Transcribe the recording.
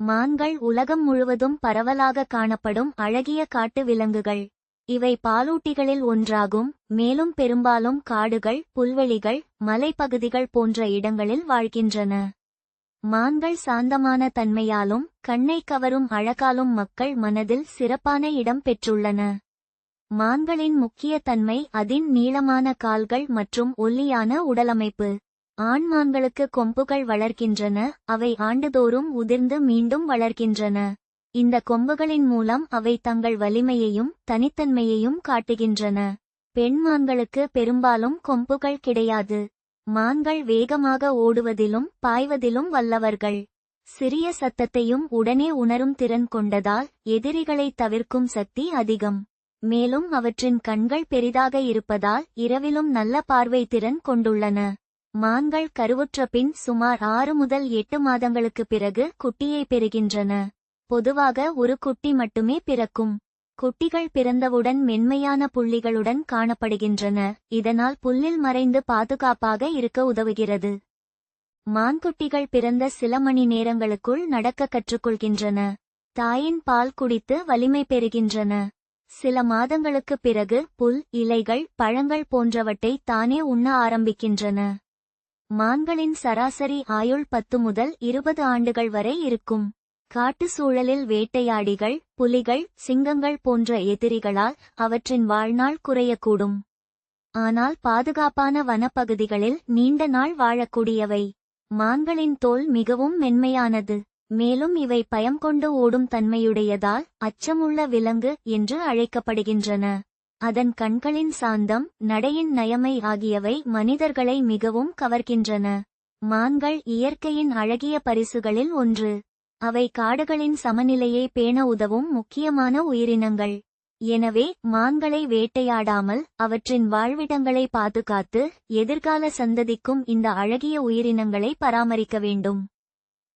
மான்கள் உலகம் முழுவதும் பரவலாக காணப்படும் அழகிய காட்டு விலங்குகள். இவை பாலூட்டிகளில் ஒன்றாகும். மேலும் பெரும்பாலும் காடுகள் புல்வெளிகள் மலைப்பகுதிகள் போன்ற இடங்களில் வாழ்கின்றன. மான்கள் சாந்தமான தன்மையாலும் கண்ணை கவரும் அழகாலும் மக்கள் மனதில் சிறப்பான இடம் பெற்றுள்ளன. மான்களின் முக்கிய தன்மை அதின் நீளமான கால்கள் மற்றும் ஒல்லியான உடலமைப்பு. ஆண்மான்களுக்கு கொம்புகள் வளர்க்கின்றன அவை ஆண்டுதோறும் உதிர்ந்து மீண்டும் வளர்க்கின்றன. இந்த கொம்புகளின் மூலம் அவை தங்கள் வலிமையையும் தனித்தன்மையையும் காட்டுகின்றன. பெண்மான்களுக்கு பெரும்பாலும் கொம்புகள் கிடையாது. மான்கள் வேகமாக ஓடுவதிலும் பாய்வதிலும் வல்லவர்கள். சிறிய சத்தத்தையும் உடனே உணரும் திறன் கொண்டதால் எதிரிகளை தவிர்க்கும் சக்தி அதிகம். மேலும் அவற்றின் கண்கள் பெரிதாக இருப்பதால் இரவிலும் நல்ல பார்வை திறன் கொண்டுள்ளன. மான்கள் கருவுற்ற பின் சுமார் ஆறு முதல் எட்டு மாதங்களுக்கு பிறகு குட்டியை பெறுகின்றன. பொதுவாக ஒரு குட்டி மட்டுமே பிறக்கும். குட்டிகள் பிறந்தவுடன் மென்மையான புள்ளிகளுடன் காணப்படுகின்றன. இதனால் புல்லில் மறைந்து பாதுகாப்பாக இருக்க உதவுகிறது. மான்குட்டிகள் பிறந்த சில மணி நேரங்களுக்குள் நடக்க கற்றுக்கொள்கின்றன. தாயின் பால் குடித்து வலிமை பெறுகின்றன. சில மாதங்களுக்குப் பிறகு புல் இலைகள் பழங்கள் போன்றவற்றை தானே உண்ண ஆரம்பிக்கின்றன. மான்களின் சராசரி ஆயுள் பத்து முதல் இருபது ஆண்டுகள் வரை இருக்கும். காட்டு சூழலில் வேட்டையாடிகள் புலிகள் சிங்கங்கள் போன்ற எதிரிகளால் அவற்றின் வாழ்நாள் குறையக்கூடும். ஆனால் பாதுகாப்பான வனப்பகுதிகளில் நீண்ட நாள் வாழக்கூடியவை. மான்களின் தோல் மிகவும் மென்மையானது. மேலும் இவை பயம் கொண்டு ஓடும் தன்மையுடையதால் அச்சமுள்ள விலங்கு என்று அழைக்கப்படுகின்றன. அதன் கண்களின் சாந்தம் நடையின் நயமை ஆகியவை மனிதர்களை மிகவும் கவர்கின்றன. மான்கள் இயற்கையின் அழகிய பரிசுகளில் ஒன்று. அவை காடுகளின் சமநிலையை பேண உதவும் முக்கியமான உயிரினங்கள். எனவே மான்களை வேட்டையாடாமல் அவற்றின் வாழ்விடங்களை பாதுகாத்து எதிர்கால சந்ததிக்கும் இந்த அழகிய உயிரினங்களை பராமரிக்க வேண்டும்.